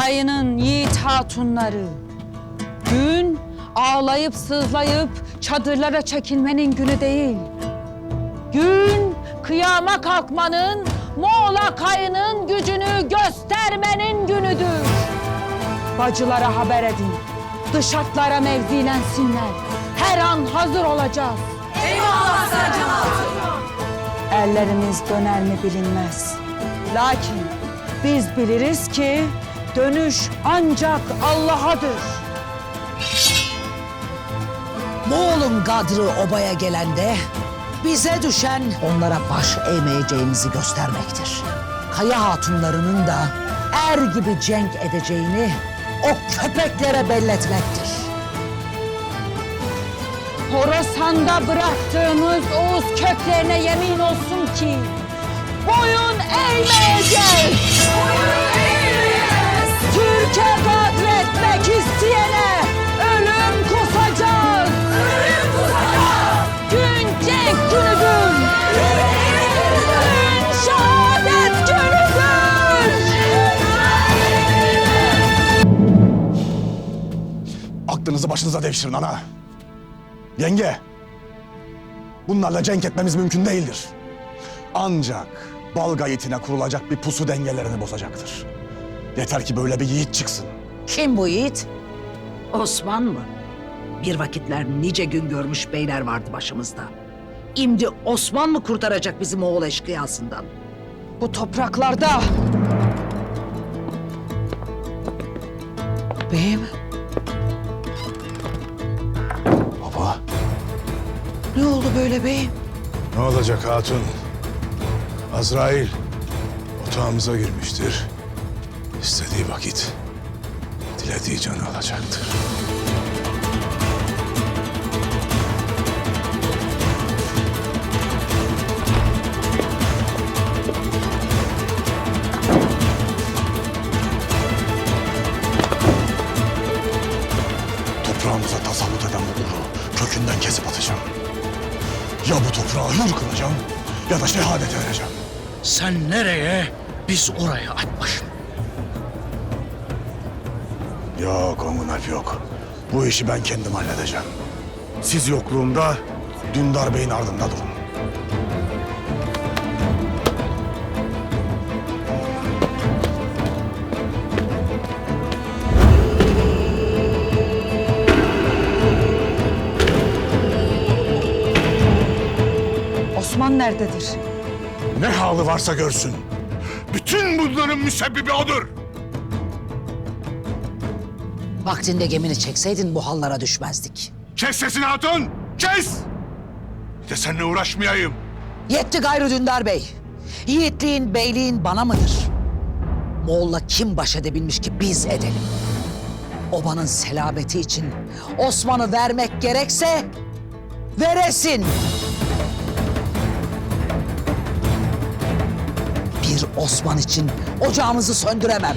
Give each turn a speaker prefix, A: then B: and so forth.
A: Kayının yiğit hatunları. Gün ağlayıp sızlayıp çadırlara çekilmenin günü değil. Gün kıyama kalkmanın, Moğla kayının gücünü göstermenin günüdür. Bacılara haber edin. Dış hatlara mevzilensinler. Her an hazır olacağız.
B: Eyvallah Sercan
A: Ellerimiz döner mi bilinmez. Lakin biz biliriz ki dönüş ancak Allah'adır.
C: Moğol'un gadrı obaya gelende bize düşen onlara baş eğmeyeceğimizi göstermektir. Kaya hatunlarının da er gibi cenk edeceğini o köpeklere belletmektir.
A: Horasan'da bıraktığımız Oğuz köklerine yemin olsun ki
D: Aklınızı başınıza devşirin ana. Yenge. Bunlarla cenk etmemiz mümkün değildir. Ancak bal gayetine kurulacak bir pusu dengelerini bozacaktır. Yeter ki böyle bir yiğit çıksın.
C: Kim bu yiğit? Osman mı? Bir vakitler nice gün görmüş beyler vardı başımızda. Şimdi Osman mı kurtaracak bizi Moğol eşkıyasından?
A: Bu topraklarda
C: Beyim, ne oldu böyle beyim?
E: Ne olacak hatun? Azrail otağımıza girmiştir. İstediği vakit dilediği canı alacaktır.
D: Toprağımıza tasallut eden bu ulu kökünden kesip atacağım. Ya bu toprağı hür kılacağım ya da şehadet vereceğim.
F: Sen nereye? Biz oraya at başını.
D: Yok Ongun Alp yok. Bu işi ben kendim halledeceğim. Siz yokluğumda Dündar Bey'in ardında durun.
A: Nerededir?
D: Ne halı varsa görsün. Bütün bunların müsebbibi odur.
C: Vaktinde gemini çekseydin bu hallara düşmezdik.
E: Kes sesini hatun! Kes! Bir de seninle uğraşmayayım.
C: Yetti gayrı Dündar Bey. Yiğitliğin, beyliğin bana mıdır? Moğol'la kim baş edebilmiş ki biz edelim? Obanın selameti için Osman'ı vermek gerekse veresin. Bir Osman için ocağımızı söndüremem.